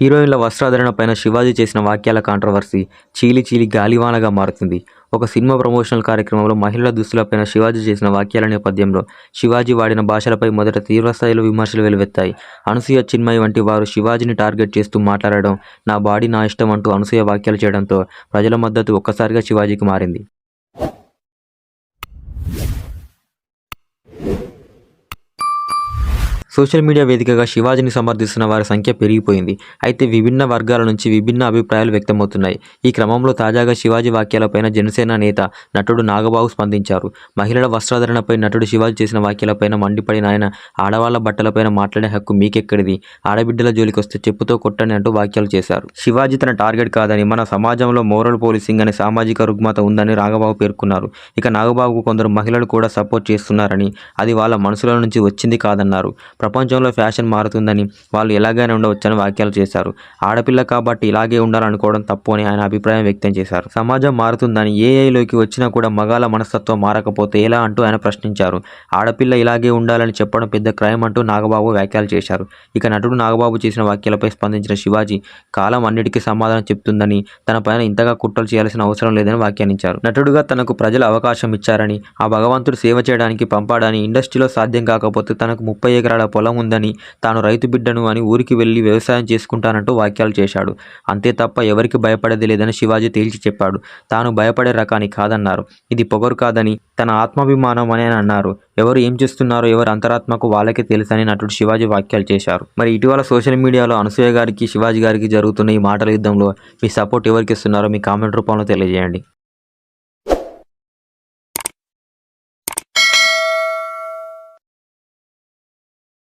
హీరోయిన్ల వస్త్రాధరణ పైన శివాజీ చేసిన వాక్యాల కాంట్రవర్సీ చీలి చీలి గాలివానగా మారుతుంది. ఒక సినిమా ప్రమోషనల్ కార్యక్రమంలో మహిళల దుస్తులపైన శివాజీ చేసిన వాక్యాల నేపథ్యంలో శివాజీ వాడిన భాషలపై మొదట తీవ్రస్థాయిలో విమర్శలు వెలువెత్తాయి. అనసూయ చిన్మయి వంటి వారు శివాజీని టార్గెట్ చేస్తూ మాట్లాడడం నా బాడీ నా ఇష్టం అంటూ అనసూయ వాక్యాలు చేయడంతో ప్రజల మద్దతు ఒక్కసారిగా శివాజీకి మారింది. సోషల్ మీడియా వేదికగా శివాజీని సమర్థిస్తున్న వారి సంఖ్య పెరిగిపోయింది. అయితే విభిన్న వర్గాల నుంచి విభిన్న అభిప్రాయాలు వ్యక్తమవుతున్నాయి. ఈ క్రమంలో తాజాగా శివాజీ వాక్యాలపైన జనసేన నేత నటుడు నాగబాబు స్పందించారు. మహిళల వస్త్రాధరణపై నటుడు శివాజీ చేసిన వాక్యాలపైన మండిపడిన ఆయన ఆడవాళ్ళ బట్టలపైన మాట్లాడే హక్కు మీకెక్కడిది? ఆడబిడ్డల జోలికొస్తే చెప్పుతో కొట్టని అంటూ వ్యాఖ్యలు చేశారు. శివాజీ తన టార్గెట్ కాదని మన సమాజంలో మోరల్ పోలీసింగ్ అనే సామాజిక రుగ్మత ఉందని నాగబాబు పేర్కొన్నారు. ఇక నాగబాబుకు కొందరు మహిళలు కూడా సపోర్ట్ చేస్తున్నారని అది వాళ్ళ మనసుల నుంచి వచ్చింది కాదన్నారు. ప్రపంచంలో ఫ్యాషన్ మారుతుందని వాళ్ళు ఎలాగైనా ఉండవచ్చని వ్యాఖ్యలు చేశారు. ఆడపిల్ల కాబట్టి ఇలాగే ఉండాలనుకోవడం తప్పు అని ఆయన అభిప్రాయం వ్యక్తం చేశారు. సమాజం మారుతుందని ఏఐలోకి వచ్చినా కూడా మగాల మనస్తత్వం మారకపోతే ఎలా అంటూ ఆయన ప్రశ్నించారు. ఆడపిల్ల ఇలాగే ఉండాలని చెప్పడం పెద్ద క్రైమ్ అంటూ నాగబాబు వ్యాఖ్యలు చేశారు. ఇక నటుడు నాగబాబు చేసిన వ్యాఖ్యలపై స్పందించిన శివాజీ కాలం అన్నిటికీ సమాధానం చెప్తుందని తన పైన ఇంతగా కుట్రలు చేయాల్సిన అవసరం లేదని వ్యాఖ్యానించారు. నటుడుగా తనకు ప్రజలు అవకాశం ఇచ్చారని ఆ భగవంతుడు సేవ చేయడానికి పంపాడని ఇండస్ట్రీలో సాధ్యం కాకపోతే తనకు ముప్పై ఎకరాల పొలం ఉందని తాను రైతు బిడ్డను అని ఊరికి వెళ్ళి వ్యవసాయం చేసుకుంటానంటూ వ్యాఖ్యలు చేశాడు. అంతే తప్ప ఎవరికి భయపడేది లేదని శివాజీ తేల్చి చెప్పాడు. తాను భయపడే రకాన్ని కాదన్నారు. ఇది పొగరు కాదని తన ఆత్మాభిమానం అని అన్నారు. ఎవరు ఏం చేస్తున్నారో ఎవరు అంతరాత్మకు వాళ్ళకే తెలుసని నటుడు శివాజీ వ్యాఖ్యలు చేశారు. మరి ఇటీవల సోషల్ మీడియాలో అనసూయ గారికి శివాజీ గారికి జరుగుతున్న ఈ మాటల యుద్ధంలో మీ సపోర్ట్ ఎవరికి ఇస్తున్నారో మీ కామెంట్ రూపంలో తెలియజేయండి.